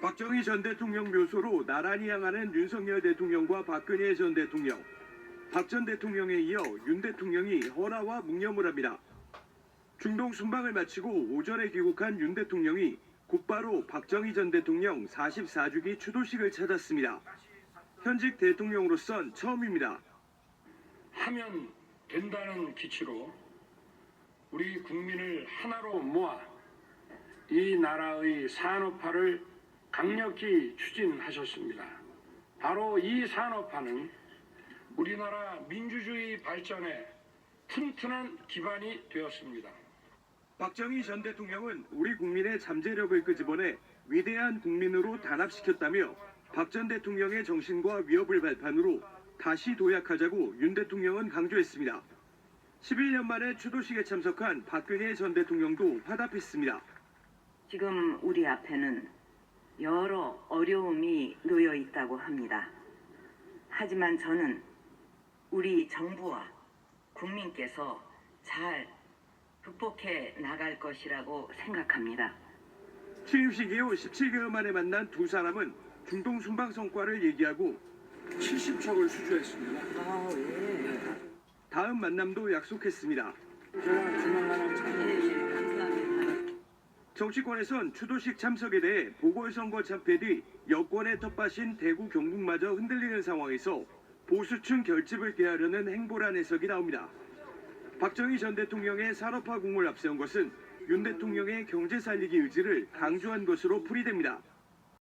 박정희 전 대통령 묘소로 나란히 향하는 윤석열 대통령과 박근혜 전 대통령. 박 전 대통령에 이어 윤 대통령이 헌화와 묵념을 합니다. 중동 순방을 마치고 오전에 귀국한 윤 대통령이 곧바로 박정희 전 대통령 44주기 추도식을 찾았습니다. 현직 대통령으로선 처음입니다. 하면 된다는 기치로 우리 국민을 하나로 모아 이 나라의 산업화를 강력히 추진하셨습니다. 바로 이 산업화는 우리나라 민주주의 발전에 튼튼한 기반이 되었습니다. 박정희 전 대통령은 우리 국민의 잠재력을 끄집어내 위대한 국민으로 단합시켰다며 박 전 대통령의 정신과 위협을 발판으로 다시 도약하자고 윤 대통령은 강조했습니다. 11년 만에 추도식에 참석한 박근혜 전 대통령도 화답했습니다. 지금 우리 앞에는 여러 어려움이 놓여 있다고 합니다. 하지만 저는 우리 정부와 국민께서 잘 극복해 나갈 것이라고 생각합니다. 취임식 이후 17개월 만에 만난 두 사람은 중동 순방 성과를 얘기하고 70척을 수주했습니다. 아, 예. 다음 만남도 약속했습니다. 제가 찾 정치권에선 추도식 참석에 대해 보궐선거 참패 뒤 여권의 텃밭인 대구 경북마저 흔들리는 상황에서 보수층 결집을 깨하려는 행보란 해석이 나옵니다. 박정희 전 대통령의 산업화 공을 앞세운 것은 윤 대통령의 경제 살리기 의지를 강조한 것으로 풀이됩니다.